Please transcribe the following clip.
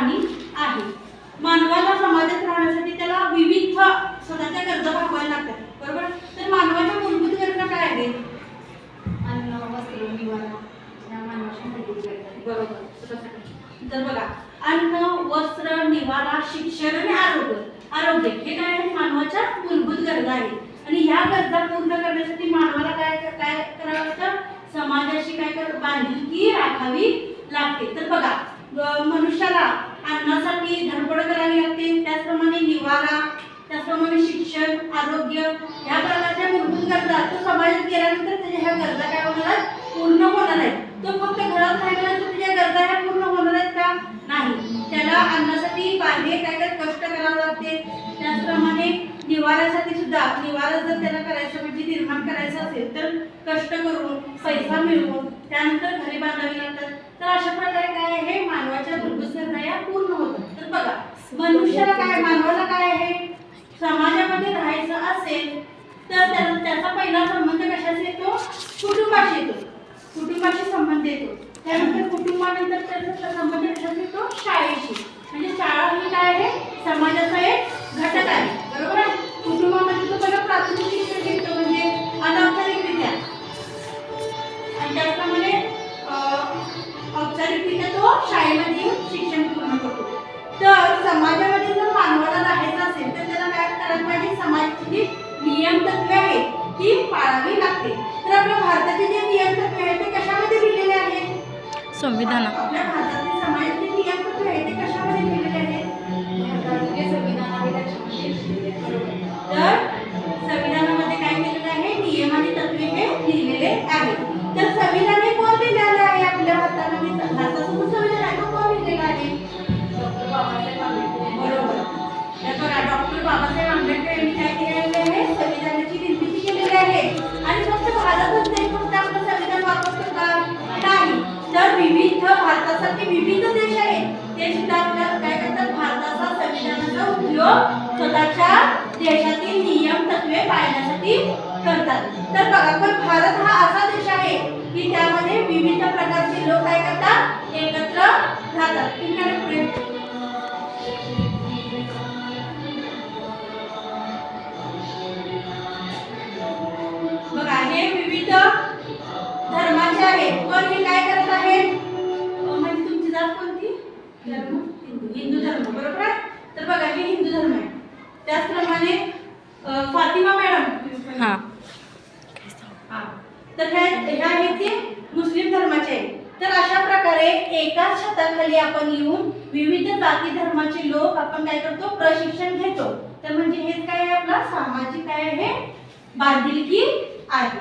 प्राणी आहे. मानवाला समाजात राहण्यासाठी त्याला विविध स्वतःच्या गरजा भागवायला लागतात. बरोबर? तर मानवाच्या मूलभूत गरजा काय आहेत? अन्न वस्त्र निवारा. बरोबर. तर बघा अन्न वस्त्र निवारा शिक्षण आणि आरोग्य. आरोग्य हे काय आहेत? मानवाच्या मूलभूत गरजा आहेत. आणि ह्या गरजा पूर्ण करण्यासाठी मानवाला काय काय करावं लागतं? समाजाशी काय कर बांधिलकी राखावी लागते. तर बघा ग- मनुष्याला अन्नासाठी धडपड करावी लागते त्याचप्रमाणे निवारा त्याचप्रमाणे शिक्षण आरोग्य ह्या प्रकारच्या मूलभूत गरजा तो समाजात गेल्यानंतर त्याच्या ह्या गरजा काय होणार पूर्ण होणार आहेत. तो फक्त घरात राहिल्यानंतर त्याच्या गरजा ह्या पूर्ण होणार आहेत का? नाही. त्याला अन्नासाठी बाहेर काय काय कष्ट करावं लागते? त्याचप्रमाणे निवाऱ्यासाठी सुद्धा निवारा जर त्याला करायचं म्हणजे निर्माण करायचं असेल तर कष्ट करून पैसा मिळवून त्यानंतर घरे बांधावी लागतात. तर अशा प्रकारे काय आहे? मानवाच्या मूलभूत गरजा या पूर्ण होतात. तर बघा मनुष्याला काय? मानवाला काय आहे? समाजामध्ये राहायचं असेल तर त्याचा पहिला संबंध कशाशी येतो? कुटुंबाशी येतो. कुटुंबाशी संबंध येतो. त्यानंतर कुटुंबानंतर त्याचा संबंध कशाशी येतो? शाळेशी. म्हणजे शाळा ही काय आहे? समाजाचा एक घटक आहे. बरोबर आहे? कुटुंबामध्ये तो पहिला प्राथमिक शिक्षण घेतो म्हणजे अनौपचारिकरित्या. आणि त्याचप्रमाणे औपचारिकरित्या तो शाळेमध्ये समाजाची जी नियम तत्वे आहेत ती पाळावी लागते. तर आपल्या भारताचे जे नियम तत्वे आहेत ते कशामध्ये लिहिलेले आहेत? संविधानात आपल्या भारतातील समाजाचे नियम तत्वे आहेत ते कशामध्ये लिहिलेले आहेत? संविधान. तर विविध भारतासारखे विविध देश आहेत. ते सुद्धा आपल्याला काय करतात? भारताचा संविधानाचा उपयोग स्वतःच्या देशातील नियम तत्वे पाळण्यासाठी करतात. तर बघा पण भारत हा असा देश आहे की त्यामध्ये विविध प्रकारचे लोक काय करतात? एकत्र राहतात. बघा हे विविध धर्माचे आहेत. पण हे काय धर्म हिंदू. धर्म बरोबर आहे? तर बघा हे हिंदू धर्म आहे. त्याचप्रमाणे फातिमा मॅडम. हां. हा. तर ह्या ह्या ते मुस्लिम धर्माचे आहेत. तर अशा प्रकारे एकाच छताखाली आपण येऊन विविध जाती धर्माचे लोक आपण काय करतो? प्रशिक्षण घेतो. तर म्हणजे हेच काय आहे आपला? सामाजिक काय आहे? बांधिलकी आहे.